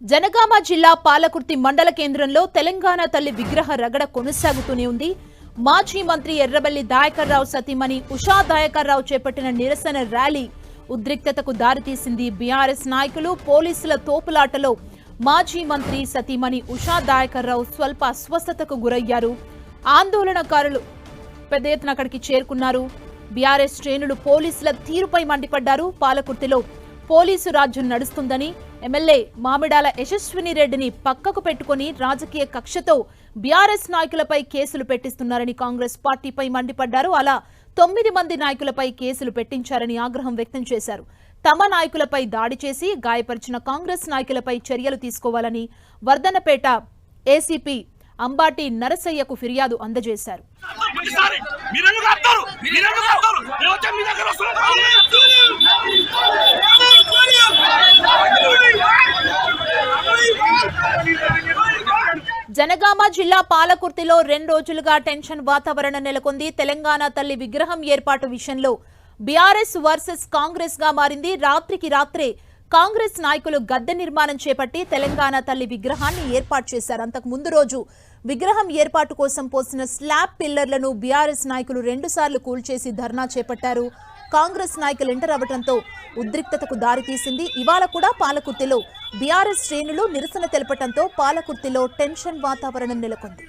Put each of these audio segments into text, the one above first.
జనగామ జిల్లా పాలకుర్తి మండల కేంద్రంలో తెలంగాణ తల్లి విగ్రహ రగడ కొనసాగుతూనే ఉంది. మాజీ మంత్రి ఎర్రబెల్లి దాయకర్రావు సతీమణి ఉషా దాయకర్రావు చేపట్టిన నిరసన ర్యాలీ ఉద్రిక్తతకు దారితీసింది బీఆర్ఎస్ నాయకులు. పోలీసుల తోపులాటలో మాజీ మంత్రి సతీమణి ఉషా దాయకర్రావు స్వల్ప అస్వస్థతకు గురయ్యారు. ఆందోళనకారులు పెద్ద ఎత్తున అక్కడికి చేరుకున్నారు. బీఆర్ఎస్ శ్రేణులు పోలీసుల తీరుపై మండిపడ్డారు. పాలకుర్తిలో పోలీసు రాజ్యం నడుస్తుందని ఎమ్మెల్యే మామిడాల యశస్విని రెడ్డిని పక్కకు పెట్టుకుని రాజకీయ కక్షతో బీఆర్ఎస్ నాయకులపై కేసులు పెట్టిస్తున్నారని కాంగ్రెస్ పార్టీపై మండిపడ్డారు. అలా తొమ్మిది మంది నాయకులపై కేసులు పెట్టించారని ఆగ్రహం వ్యక్తం చేశారు. తమ నాయకులపై దాడి చేసి గాయపరిచిన కాంగ్రెస్ నాయకులపై చర్యలు తీసుకోవాలని వర్ధనపేట ఏసీపీ అంబాటి నరసయ్యకు ఫిర్యాదు అందజేశారు. జనగామ జిల్లా పాలకుర్తిలో రెండు రోజులుగా టెన్షన్ వాతావరణం నెలకొంది. తెలంగాణ తల్లి విగ్రహం ఏర్పాటు విషయంలో బీఆర్ఎస్ వర్సెస్ కాంగ్రెస్గా మారింది. రాత్రికి రాత్రే కాంగ్రెస్ నాయకులు గద్దె నిర్మాణం చేపట్టి తెలంగాణ తల్లి విగ్రహాన్ని ఏర్పాటు చేశారు. అంతకు ముందు రోజు విగ్రహం ఏర్పాటు కోసం పోసిన స్లాబ్ పిల్లర్లను బీఆర్ఎస్ నాయకులు రెండుసార్లు కూల్చేసి ధర్నా చేపట్టారు. కాంగ్రెస్ నాయకులు ఎంటర్ అవ్వడంతో ఉద్రిక్తతకు దారితీసింది ఇవాళ కూడా పాలకుర్తిలో బీఆర్ఎస్ శ్రేణులు నిరసన తెలపడంతో పాలకుర్తిలో టెన్షన్ వాతావరణం నెలకొంది.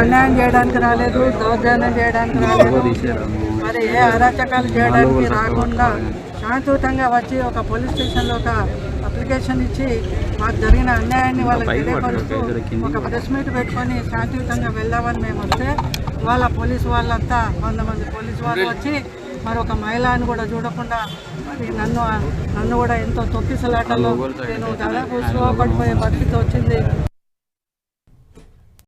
అన్యాయం చేయడానికి రాలేదు దౌర్జన్యం చేయడానికి రాలేదు. మరి ఏ అరాచకాలు చేయడానికి రాకుండా శాంతియుతంగా వచ్చి ఒక పోలీస్ స్టేషన్లో ఒక అప్లికేషన్ ఇచ్చి మాకు జరిగిన అన్యాయాన్ని వాళ్ళకి తెలియపరుస్తూ ఒక ప్రెస్ మీట్ పెట్టుకొని శాంతియుతంగా వెళ్దామని మేము వస్తే వాళ్ళ పోలీసు వాళ్ళంతా వంద మంది పోలీసు వాళ్ళు వచ్చి మరి ఒక మహిళని కూడా చూడకుండా మరి నన్ను నన్ను కూడా ఎంతో తొక్కిసలాటలో నేను దాదాపు స్లో పడిపోయే పరిస్థితి వచ్చింది.